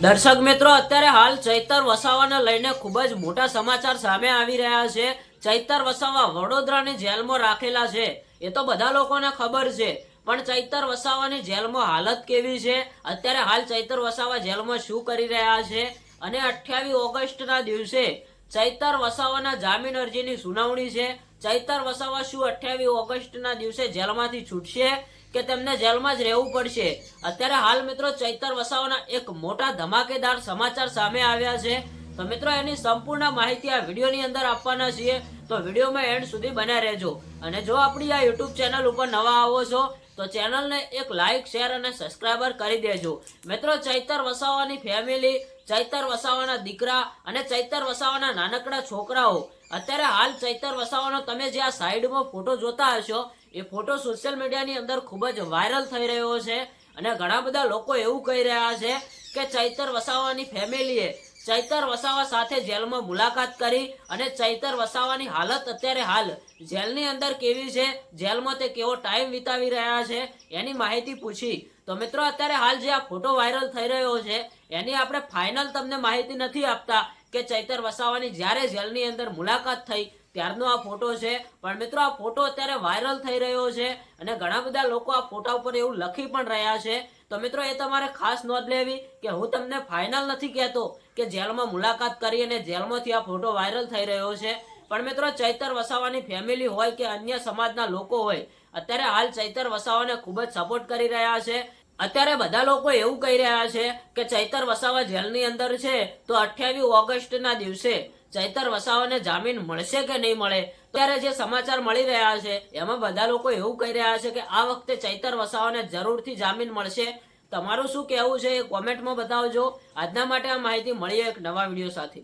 દર્શક મિત્રો, અત્યારે હાલ ચૈતર વસાવાને લઈને ખૂબ જ મોટા સમાચાર સામે આવી રહ્યા છે. ચૈતર વસાવા વડોદરાની જેલમાં રાખેલા છે. એ તો બધા લોકોને ખબર છે. પણ ચૈતર વસાવાની જેલમાં હાલત કેવી છે? અત્યારે હાલ ચૈતર વસાવા જેલમાં શું કરી રહ્યા છે? અને અઠ્યાવીસ ઓગસ્ટના દિવસે ચૈતર વસાવાના જામીન અરજીની સુનાવણી છે. ચૈતર વસાવા શું અઠ્યાવીસ ઓગસ્ટના દિવસે જેલમાંથી છૂટશે કે તેમને જેલમાં જ રહેવું પડશે? અત્યારે હાલ મિત્રો ચૈતર વસાવાના એક મોટા ધમાકેદાર સમાચાર સામે આવ્યા છે. તો મિત્રો એની સંપૂર્ણ માહિતી આ વિડીયોની અંદર આપવાના છીએ. તો વિડીયોમાં એન્ડ સુધી બન્યા રહેજો. અને જો આપણી આ યુટ્યુબ ચેનલ ઉપર નવા આવો છો તો ચેનલને એક લાઇક શેર અને સબસ્ક્રાઈબર કરી દેજો. મિત્રો, ચૈતર વસાવાની ફેમિલી ચૈતર વસાવાના દીકરા અને ચૈતર વસાવાના નાનકડા છોકરાઓ. અત્યારે હાલ ચૈતર વસાવાનો તમે જે આ સાઈડમાં ફોટો જોતા હશો, એ ફોટો સોશિયલ મીડિયાની અંદર ખૂબ જ વાયરલ થઈ રહ્યો છે. અને ઘણા બધા લોકો એવું કહી રહ્યા છે કે ચૈતર વસાવાની ફેમિલીએ ચૈતર વસાવા સાથે જેલમાં મુલાકાત કરી અને ચૈતર વસાવાની હાલત અત્યારે હાલ. જેલની અંદર કેવી છે? જેલમાં તે કેવો ટાઈમ વિતાવી રહ્યા છે? એની માહિતી પૂછી. તો મિત્રો, અત્યારે હાલ જે આ ફોટો વાયરલ થઈ રહ્યો છે, એની આપણે ફાઇનલ તમને માહિતી નથી આપતા કે ચૈતર વસાવાની જ્યારે જેલની અંદર મુલાકાત થઈ ત્યારનો આ ફોટો છે. પણ મિત્રો, આ ફોટો અત્યારે વાયરલ થઈ રહ્યો છે અને ઘણા બધા લોકો આ ફોટા ઉપર એવું લખી પણ રહ્યા છે તો મિત્રો, એ તમારે ખાસ નોંધ લેવી કે હું તમને ફાઇનલ નથી કહેતો કે જેલમાં મુલાકાત કરી અને જેલમાંથી આ ફોટો વાયરલ થઈ રહ્યો છે. પણ મિત્રો, ચૈતર વસાવાની ફેમિલી હોય કે અન્ય સમાજના લોકો હોય, અત્યારે હાલ ચૈતર વસાવાને ખૂબ જ સપોર્ટ કરી રહ્યા છે. અત્યારે બધા લોકો એવું કહી રહ્યા છે કે ચૈતર વસાવા જેલની અંદર છે તો અઠ્યાવીસ ઓગસ્ટના દિવસે ચૈતર વસાવાને જામીન મળશે કે નહીં મળે? ત્યારે જે સમાચાર મળી રહ્યા છે, એમાં બધા લોકો એવું કહી રહ્યા છે કે આ વખતે ચૈતર વસાવાને જરૂરથી જામીન મળશે. તમારું શું કહેવું છે એ કોમેન્ટમાં બતાવજો. આજના માટે આ માહિતી મળીએ એક નવા વીડિયો સાથે.